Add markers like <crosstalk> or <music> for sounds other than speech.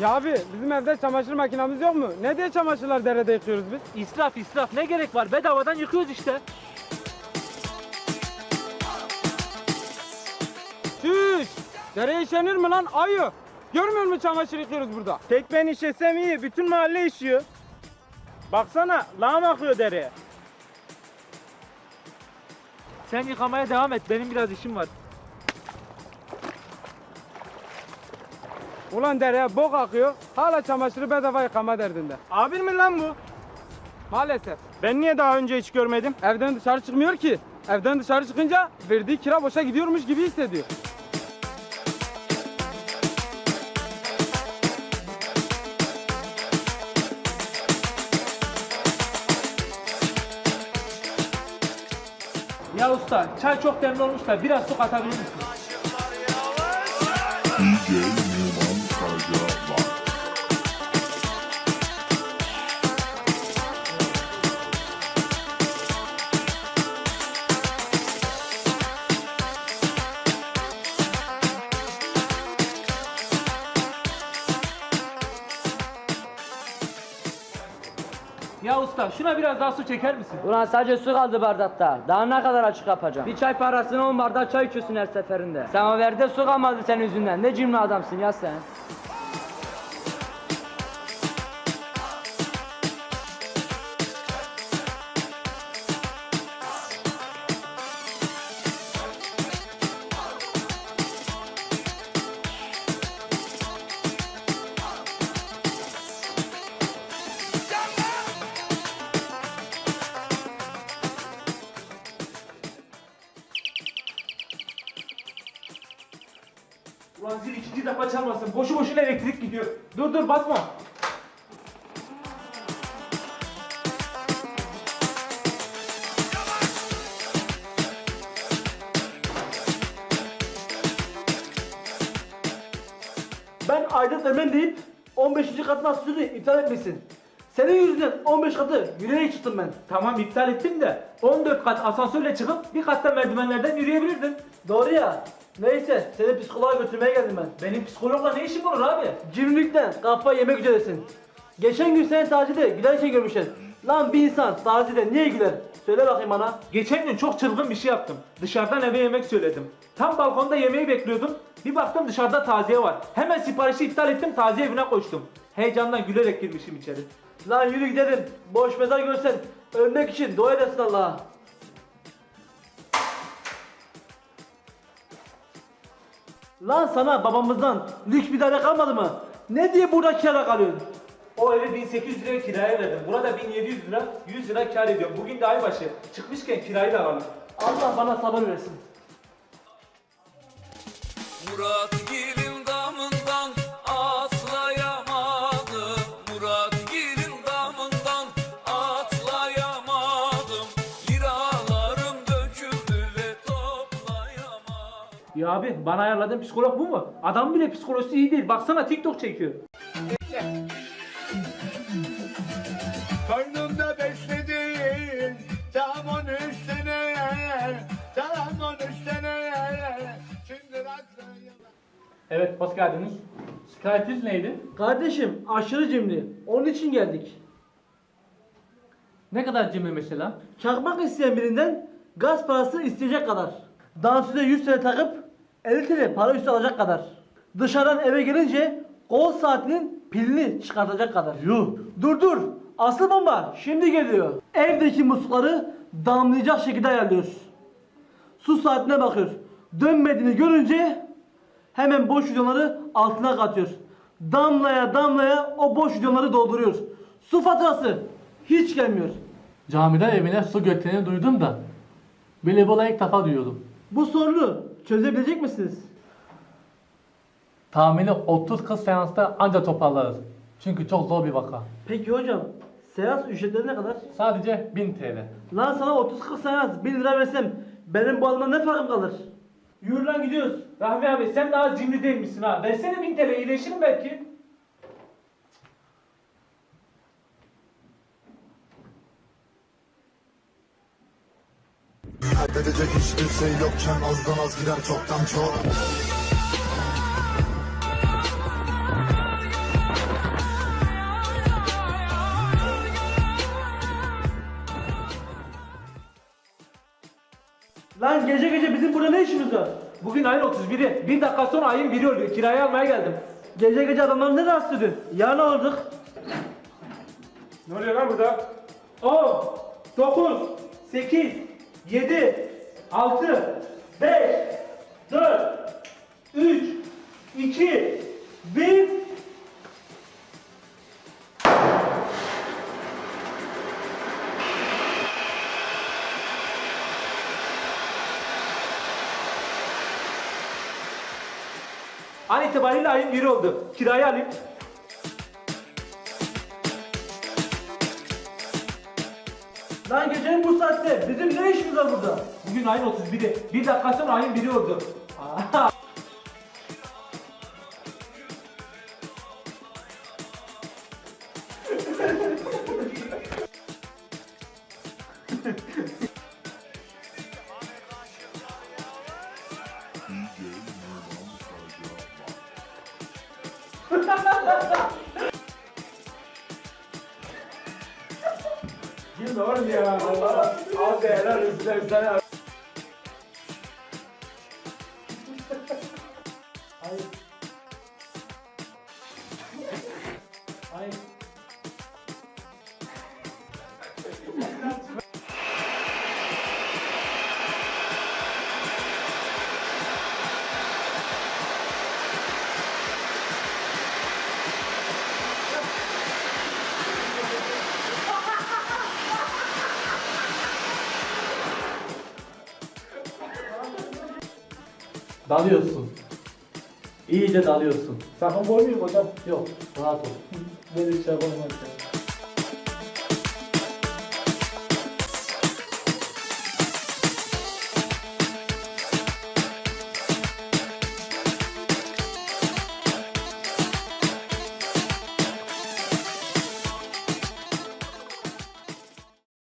Ya abi bizim evde çamaşır makinamız yok mu? Ne diye çamaşırlar derede yıkıyoruz biz? İsraf israf ne gerek var bedavadan yıkıyoruz işte. Çüş! Dereye işenir mi lan ayı? Görmüyor musun çamaşır yıkıyoruz burada? Tek ben işesem iyi, bütün mahalle işiyor. Baksana, lağım akıyor dereye. Sen yıkamaya devam et benim biraz işim var. Ulan dereye bok akıyor. Hala çamaşırı bedava yıkama derdinde. Abin mi lan bu? Maalesef. Ben niye daha önce hiç görmedim? Evden dışarı çıkmıyor ki. Evden dışarı çıkınca verdiği kira boşa gidiyormuş gibi hissediyor. Ya usta çay çok demli olmuş da biraz su katabilir misin? Ya usta şuna biraz daha su çeker misin? Ulan sadece su kaldı bardakta. Daha ne kadar açık yapacağım? Bir çay parasına on bardak çay içiyorsun her seferinde. Sen o verdi su kalmadı senin yüzünden. Ne cimri adamsın ya sen. Defa çalmasın. Boşu boşuna elektrik gidiyor. Dur dur basma. Ben aidat ömen deyip 15. katın asülünü iptal etmişsin. Senin yüzünden 15 katı yürüyerek çıktım ben. Tamam iptal ettim de 14 kat asansörle çıkıp bir katta merdivenlerden yürüyebilirdin. Doğru ya. Neyse seni psikoloğa götürmeye geldim ben. Benim psikologla ne işim olur abi? Cimrilikten kafa yemek üzeresin. Geçen gün seni tacide gülerken görmüşler. Lan bir insan tacide niye güler? Söyle bakayım bana. Geçen gün çok çılgın bir şey yaptım. Dışarıdan eve yemek söyledim. Tam balkonda yemeği bekliyordum. Bir baktım dışarıda taziye var. Hemen siparişi iptal ettim taziye evine koştum. Heyecandan gülerek girmişim içeri. Lan yürü gidelim. Boş mezar görsen ölmek için dua edesin Allah'a. Lan sana babamızdan lüks bir daire kalmadı mı? Ne diye burada kirada kalıyorsun? O evi 1800 liraya kiraya verdim. Burada 1700 lira, 100 lira kar ediyorum. Bugün de ay başı. Çıkmışken kirayı da alalım. Allah bana sabır versin. Murat Gil'in Ya abi bana ayarladığın psikolog bu mu? Adam bile psikolojisi iyi değil. Baksana TikTok çekiyor. Karnımda beslediğin tam 13 sene Tam 13 sene Şimdi Evet hoş geldiniz. Şikayetiniz neydi? Kardeşim aşırı cimri. Onun için geldik. Ne kadar cimri mesela? Çakmak isteyen birinden gaz parası isteyecek kadar. Dansöze 100 TL takıp 50 TL para üstü alacak kadar. Dışarıdan eve gelince kol saatinin pilini çıkartacak kadar. Yuh. Dur dur. Aslı bomba şimdi geliyor. Evdeki muslukları damlayacak şekilde ayarlıyoruz. Su saatine bakıyoruz. Dönmediğini görünce hemen boş bidonları altına katıyoruz. Damlaya damlaya o boş bidonları dolduruyoruz. Su faturası hiç gelmiyor. Camiden evine su götürdüğünü duydum da böyle bir olay ilk defa duyuyordum. Bu sorunu çözebilecek misiniz? Tahmini 30-40 seansta anca toparlarız. Çünkü çok zor bir vaka. Peki hocam, seans ücretleri ne kadar? Sadece 1000 TL. Lan sana 30-40 seans 1 lira versem benim bu adamdan ne farkım kalır? Yürü lan gidiyoruz. Rahmi abi sen daha cimri değil misin ha? Versene 1000 TL iyileşirim belki. Edecek hiç kimse şey yokken azdan az gider çoktan çok Lan gece gece bizim burada ne işimiz var? Bugün ayın 31'i. Bir dakika sonra ayın 1'i oluyor. Kirayı almaya geldim. Gece gece adamlar ne rahatsız ediyor? Yarın alırdık. Ne oluyor lan burada? 10, 9, 8, 7, 6, 5, 4, 3, 2, 1. An itibariyle ayın 1'i oldu. Kirayı alayım. Lan gecenin bu saatte bizim ne işimiz var burada? Bugün ayın 31'i. Bir dakika sonra ayın 1'i oldu. Aa, DJ Numan Saca var. Gülme oğlum ya. Allah. Al sana. <laughs> Dalıyorsun. İyice dalıyorsun. Sakın boğmayayım hocam. Yok, rahat ol. Böyle bir şey olmaz ya.